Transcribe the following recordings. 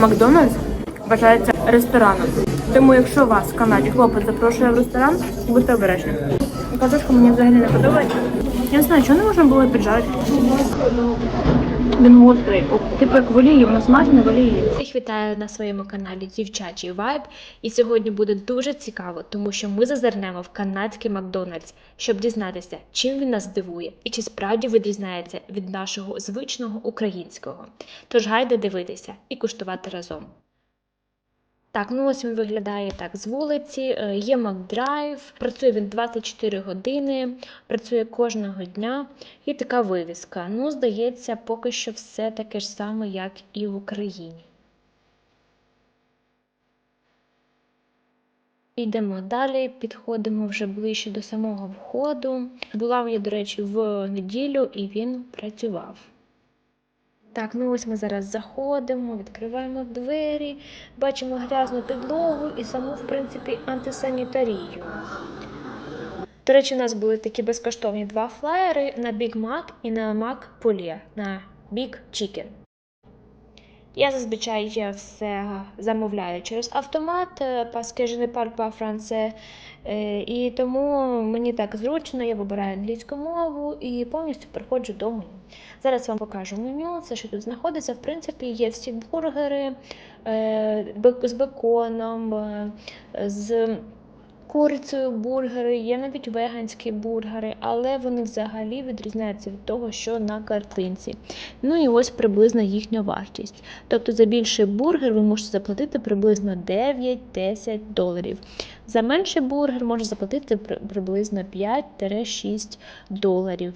Макдональдс вважається рестораном. Тому якщо вас в Канаді хлопець запрошує в ресторан, будьте обережні. Картошка мені взагалі не подобається. Я не знаю, чого не можна було піджарити. Він гострий. Типу як в олії, воно смачне воліє. Всіх вітаю на своєму каналі Дівчачий Вайб. І сьогодні буде дуже цікаво, тому що ми зазирнемо в канадський Макдональдс, щоб дізнатися, чим він нас дивує і чи справді відрізняється від нашого звичного українського. Тож гайде дивитися і куштувати разом. Так, ну ось він виглядає так з вулиці. Е, Є Макдрайв, працює він 24 години, працює кожного дня. І така вивіска. Ну, здається, поки що все таке ж саме, як і в Україні. Йдемо далі, підходимо вже ближче до самого входу. Була я, до речі, в неділю і він працював. Так, ну ось ми зараз заходимо, відкриваємо двері, бачимо грязну підлогу і саму, в принципі, антисанітарію. До речі, у нас були такі безкоштовні два флаєри на Big Mac і на Mac Poulet, на Big Chicken. Я зазвичай я все замовляю через автомат, е, ne parle pas français. Е, І тому мені так зручно, я вибираю англійську мову і повністю переходжу до меню. Зараз вам покажу меню, все, що тут знаходиться. В принципі, є всі бургери е, з беконом, з курицею бургери, є навіть веганські бургери, але вони взагалі відрізняються від того, що на картинці. Ну і ось приблизна їхня вартість. Тобто за більший бургер ви можете заплатити приблизно 9-10 доларів. За менший бургер можна заплатити приблизно 5-6 доларів.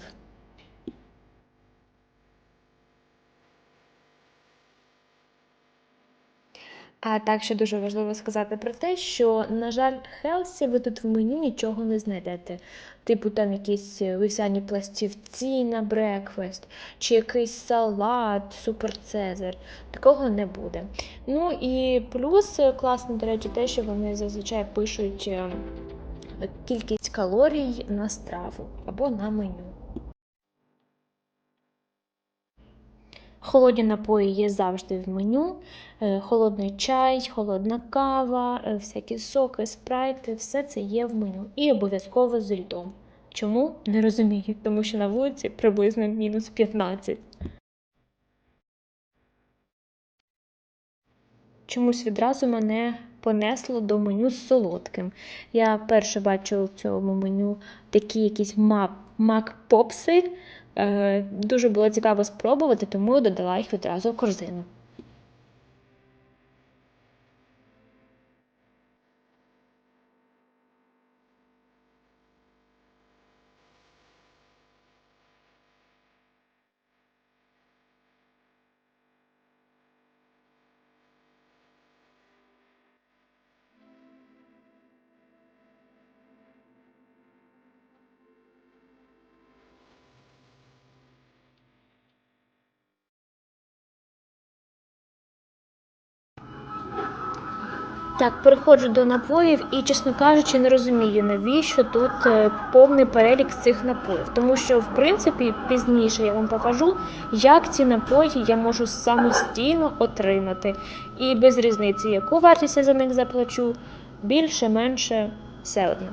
А так ще дуже важливо сказати про те, що, на жаль, Хелсі ви тут в меню нічого не знайдете. Типу там якісь вівсяні пластівці на брекфест, чи якийсь салат, супер цезар. Такого не буде. Ну і плюс е, класно, до речі, те, що вони зазвичай пишуть е, кількість калорій на страву або на меню. Холодні напої є завжди в меню. Е, Холодний чай, холодна кава, е, всякі соки, спрайти, все це є в меню. І обов'язково з льдом. Чому? Не розумію, тому що на вулиці приблизно мінус 15. Чомусь відразу мене понесло до меню з солодким. Я перше бачу в цьому меню такі якісь мак-попси. Е, Дуже було цікаво спробувати, тому додала їх відразу в корзину. Так, переходжу до напоїв і, чесно кажучи, не розумію, навіщо тут е, повний перелік цих напоїв. Тому що, в принципі, пізніше я вам покажу, як ці напої я можу самостійно отримати. І без різниці, яку вартість я за них заплачу, більше, менше, все одно.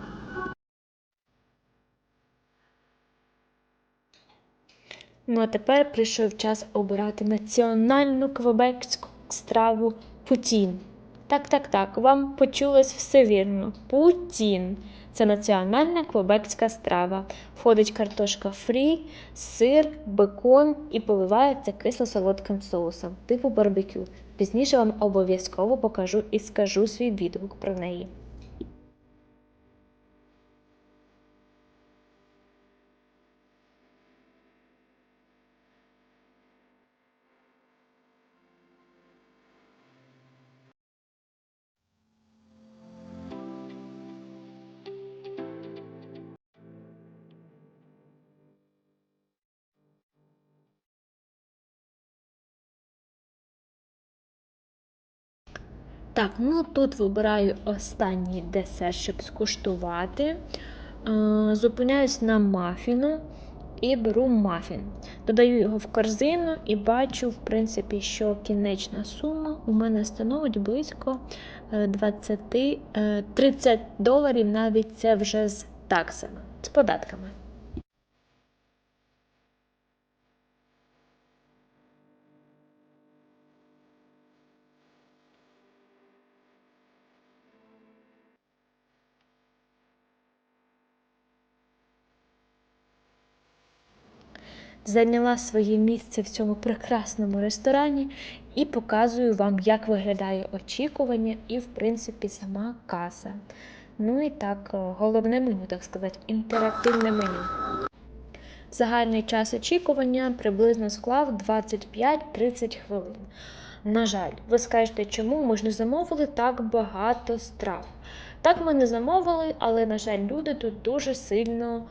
Ну а тепер прийшов час обирати національну квебекську страву Путін. Так, так, так, вам почулось все вірно. Путін. Це національна квебекська страва. Входить картошка фрі, сир, бекон і поливається кисло-солодким соусом, типу барбекю. Пізніше вам обов'язково покажу і скажу свій відгук про неї. Так, ну тут вибираю останній десерт, щоб скуштувати. Е, Зупиняюсь на мафіну. і беру мафін. Додаю його в корзину і бачу, в принципі, що кінечна сума у мене становить близько е, 20, е, 30 доларів, навіть це вже з таксами, з податками. Зайняла своє місце в цьому прекрасному ресторані і показую вам, як виглядає очікування і, в принципі, сама каса. Ну і так, е, головне меню, так сказати, інтерактивне меню. Загальний час очікування приблизно склав 25-30 хвилин. На жаль, ви скажете, чому ми ж не замовили так багато страв. Так ми не замовили, але, на жаль, люди тут дуже сильно,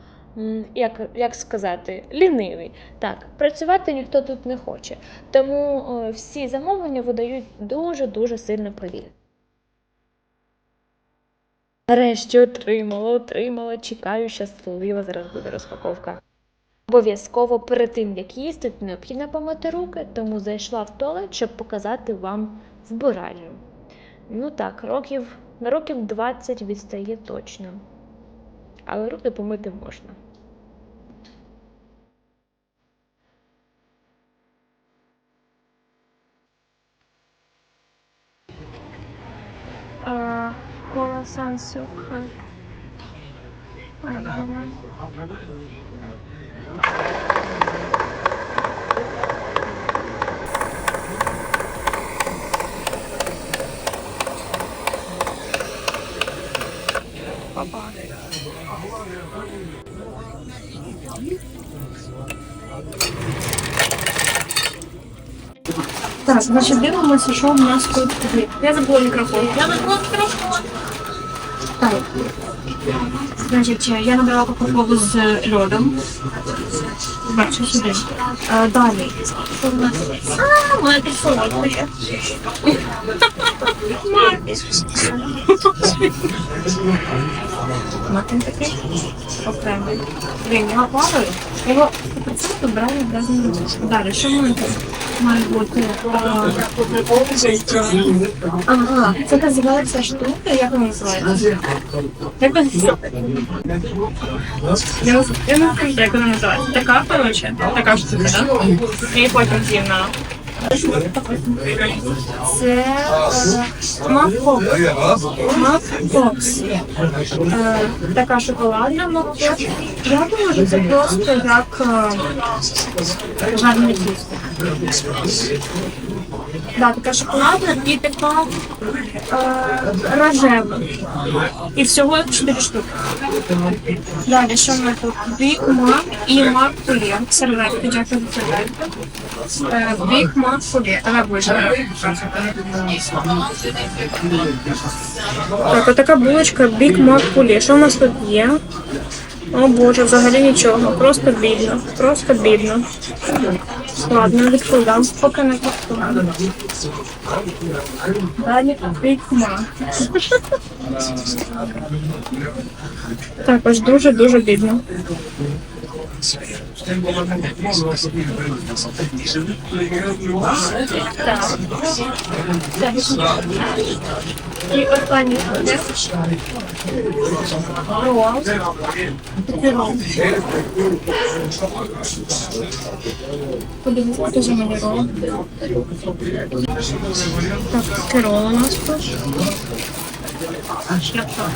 як, як сказати, ліниві. Так, працювати ніхто тут не хоче. Тому всі замовлення видають дуже-дуже сильно повільно. Нарешті отримала, отримала, чекаю щасливо, зараз буде розпаковка. Обов'язково перед тим, як їсти, необхідно помити руки, тому зайшла в туалет, щоб показати вам вбиральню. Ну так, років, на років 20 відстає точно. Але руки помити можна. Колосан сухой. Так, значить дивимося, що в нас тут є. Я забула мікрофон. Я забула мікрофон. Так. Значить, я набрала кока-колу з льодом. Бачу сюди. Е, далі. В? А, моя солодка. Мартин такий окремий. Він його плаває. Його прицепи брали без нього. Далі, що в мене тут Е, Ага, це називається штука, як вона називається? Я не скажу, як вона називається. Така, коротше, така штука, да? І потім з'їм. Це е. Макбокс. Е, Така шоколадна Макбокс. Я думаю, що це просто як жарне тісто. Да, така шоколадна і така е, рожева. І всього 4 штуки. Далі, що ми тут? Big Mac і Mac Кулі. Серветки, дякую за серветки. Big Mac Кулі. Давай виживемо. Так, отака булочка Big Mac Кулі. Що у нас тут є? О боже, взагалі нічого. Просто бідно. Просто бідно. Ладно, відкладам, поки не відкладам. Далі Mac. Також дуже-дуже бідно. І останній. Подивіться, хто за рол. Так, це у нас тут. Шляпка.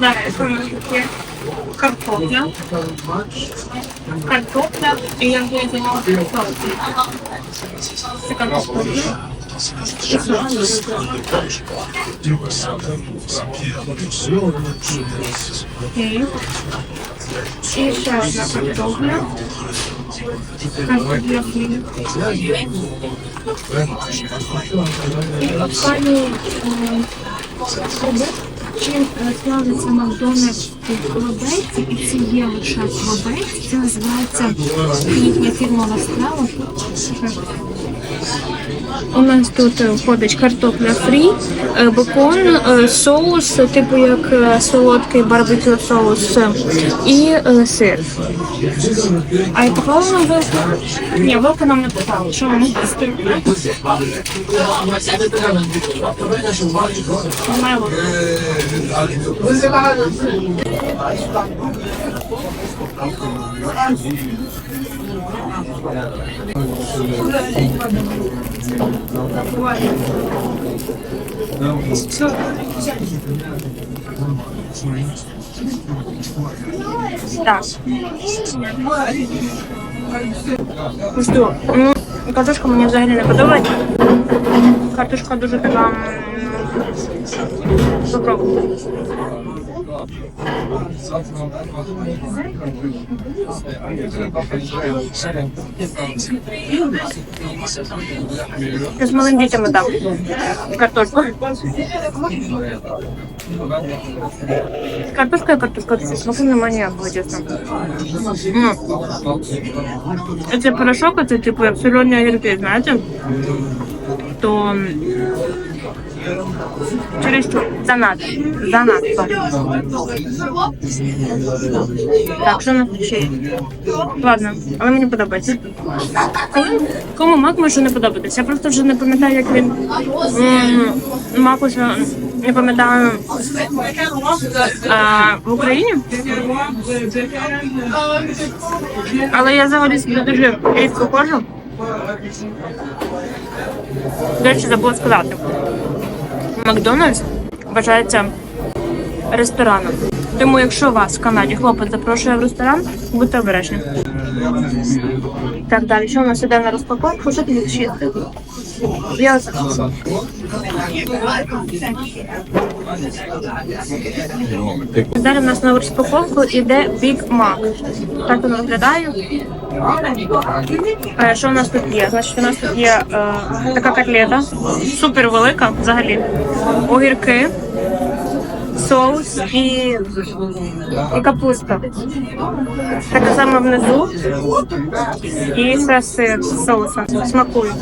Далі, що у нас тут є? Картопля. Картопля. І я вже І е, продукт, чим е, славиться Макдональдс в Лобеці, і це є лише в Лобеці, це називається їхня фірмова страва. У нас тут е, входить картопля фрі, е, бекон, е, соус, е, типу як е, солодкий барбекю соус е, і е, сир. А я поклала нам вилку? Ні, вилку нам не поставили. Що ми їсти? Немає. Так. Ну що, ну, картошка мені взагалі не подобається. Картошка дуже така. м, Попробуй. З малим дітям дам картошку. Картошка і картошка. Смаку немає чесно. Це порошок, це типу як солені огірки, знаєте? То через що занадто. Занадто. Так, що нас ще є? Ладно, але мені подобається. Кому, кому мак може не подобатися? Я просто вже не пам'ятаю, як він м, мак ось, е, не пам'ятаю а, в Україні. Але я взагалі собі дуже рідко ходжу. До речі, забула сказати. Макдональдс вважається рестораном. Тому якщо вас в Канаді хлопець запрошує в ресторан, будьте обережні. Так, далі. Що у нас іде на розпаковку? Що тобі вчити? Я Далі в нас на розпаковку іде Big Mac. Так воно виглядає. Що у нас тут є? Значить, у нас тут є е, така котлета, супер велика взагалі. Огірки, соус і, і капуста. Така сама внизу. І ще сир з соусом. Смакую.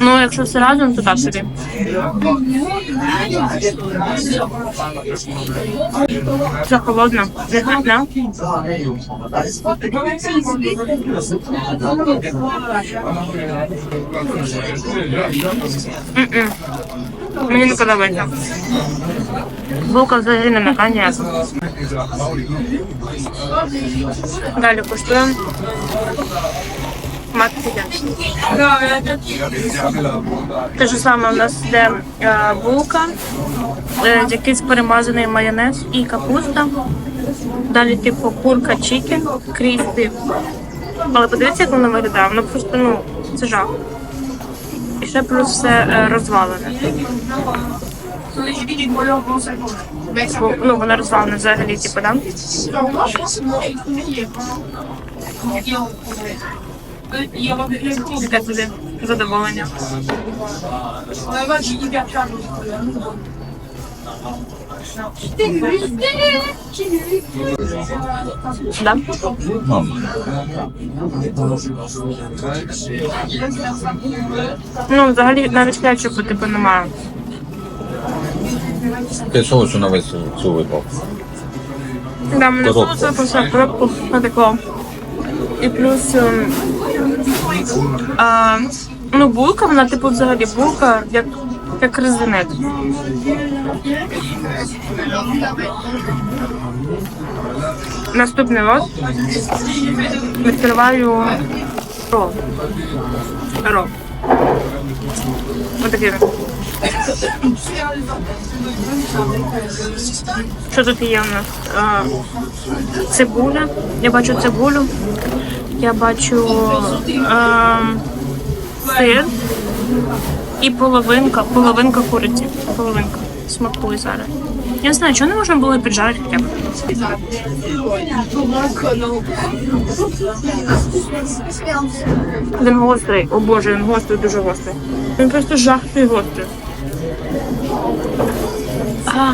Ну, якщо все разом, то так собі. Все холодно, не смачне. М-м. Мені не подобається. Булка взагалі не м'яка ніяка. Далі куштуємо. Максиля. Те ж саме у нас йде е, булка, е, якийсь перемазаний майонез і капуста. Далі, типу, курка чікен, кріспі. Але подивіться, як воно виглядає. Воно просто, ну, це жах. І ще плюс все е, розвалене. Ну, воно розвалене взагалі, типу, да? Таке тобі задоволення. Да? Ну, взагалі навіть кетчупу типу немає. Ти соусу на весь цю випав. Да, мене Коробку. соус випився коробку отако. І плюс ем, а, ну, булка, вона типу взагалі булка, як, як резинет. Наступний лот. Відкриваю ро. Рол. Ось такий. Що тут є у нас? А, цибуля. Я бачу цибулю. Я бачу а, сир і половинка, половинка куриці. Половинка. Смакує зараз. Я не знаю, чого не можна було піджарити хоча б. Він гострий. О боже, він гострий, дуже гострий. Він просто жахливий гострий. А,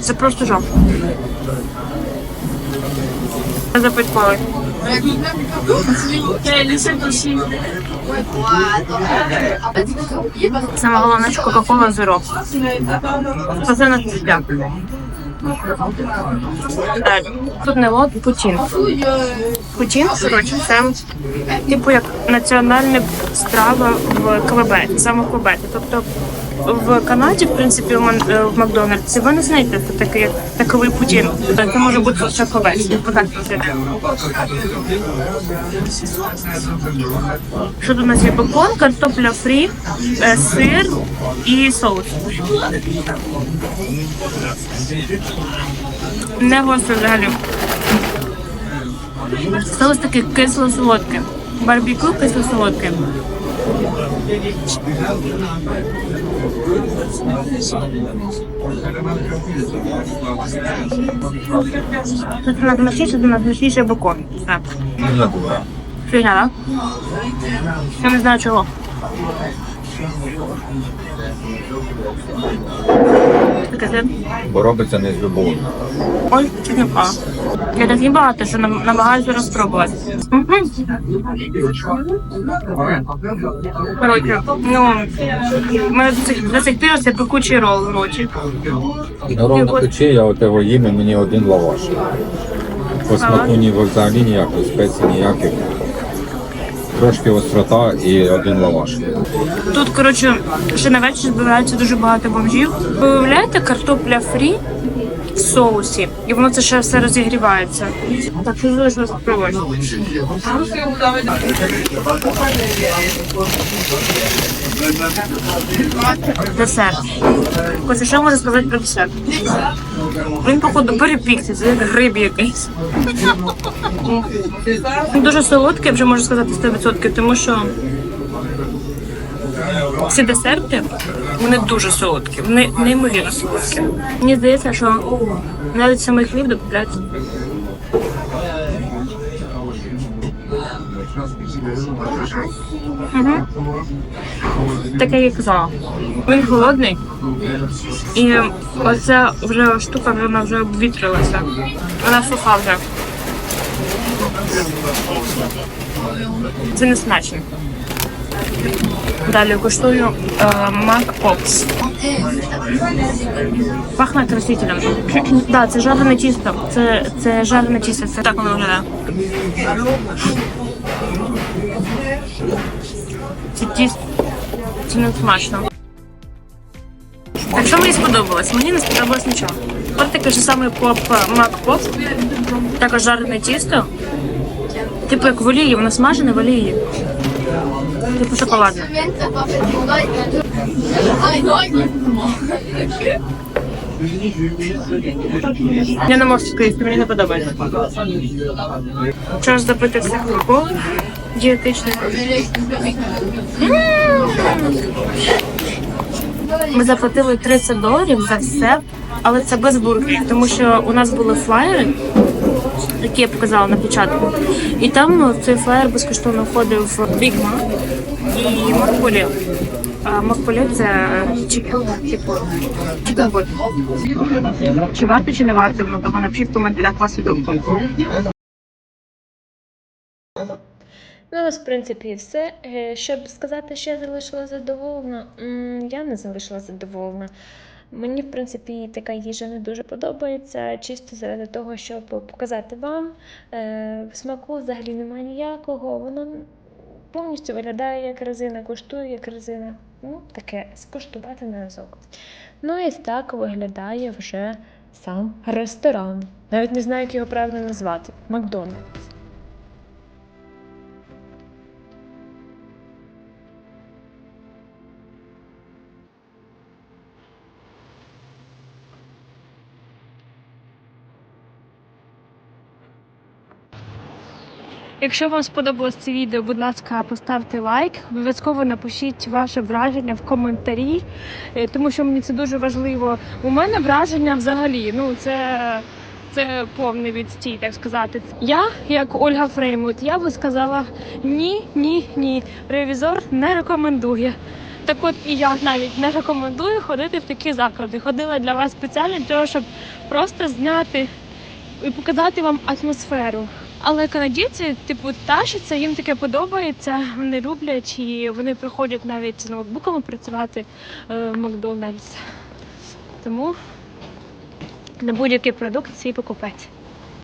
Це просто жах. Запить. Саме головне, що Кока-Кола зеро. Це на життя. Далі. Тут не лот, Путін. Путін, коротше, це типу як національна страва в Квебеці, саме в Квебеці. Тобто в Канаді, в принципі, в е, в Макдональдсі, ви не знаєте, такий таковий Путін. Це може бути це. Що тут у нас є бекон, картопля фрі, е, сир і соус. Не гостро взагалі. Соус такий кисло-солодкий. Барбекю кисло-солодкий. Тут найсмачніше, тут найсмачніше бекон. Так. Не дуже. Фігня, так? Я не знаю чого. Бо робиться не з любов'ю. Ой, не впала. Я так їм багато, що нам- намагаюся розпробувати. Коротше, ну, в мене пір це пекучий рол в роті. Ровно пече, я от його їм і мені один лаваш. По смаку ні взагалі ніякої спеції ніяких. Трошки острота і один лаваш. Тут, коротше, ще на вечір збирається дуже багато бомжів. Ви уявляєте, картопля фрі в соусі, і воно це ще все розігрівається. Так що залишилось спробувати. Десерт. Костя, що можу сказати про десерт? Він, походу, перепікся, це як гриб якийсь. Дуже солодкий, вже можу сказати 100%, тому що ці десерти вони дуже солодкі, вони неймовірно солодкі. Мені здається, що навіть самий хліб. Угу. Таке як я казала. Він холодний. І оця вже штука вона вже обвітрилася. Вона суха вже. Це не смачно. Далі куштую е, Мак Попс. Пахне красителем. да, це жарене тісто. Це, це жарене тісто. Це так воно виглядає. Це тісто. Це не смачно. Так що мені сподобалось? Мені не сподобалось нічого. От такий же самий поп Мак Поп. Також жарене тісто. Типу як в олії, воно смажене в олії. Типу шоколадне. Я не можу сказати, мені не подобається. Час запити кока дієтичне. М! Ми заплатили 30 доларів за все, але це без бургерів, тому що у нас були флаєри, які я показала на початку. І там цей флаєр безкоштовно входив Big Mac і Макполі. А Макполі це типу чікен Чи варто, чи не варто? Напишіть в коментарях вашу думку. Ну, в принципі, все. Е, Щоб сказати, що я залишила задоволена, я не залишила задоволена. Мені, в принципі, така їжа не дуже подобається, чисто заради того, щоб показати вам. Е, Смаку взагалі немає ніякого, воно повністю виглядає як резина, коштує як резина. Ну, таке, скуштувати на разок. Ну і так виглядає вже сам ресторан. Навіть не знаю, як його правильно назвати. Макдональдс. Якщо вам сподобалось це відео, будь ласка, поставте лайк. Обов'язково напишіть ваше враження в коментарі, е, тому що мені це дуже важливо. У мене враження взагалі, ну це, це повний відстій, так сказати. Я, як Ольга Фреймут, я би сказала ні, ні, ні. Ревізор не рекомендує. Так от і я навіть не рекомендую ходити в такі заклади. Ходила для вас спеціально для того, щоб просто зняти і показати вам атмосферу. Але канадійці, типу, тащаться, їм таке подобається, вони люблять і вони приходять навіть з ноутбуками працювати е, в Макдональдс. Тому на будь-який продукт свій покупець.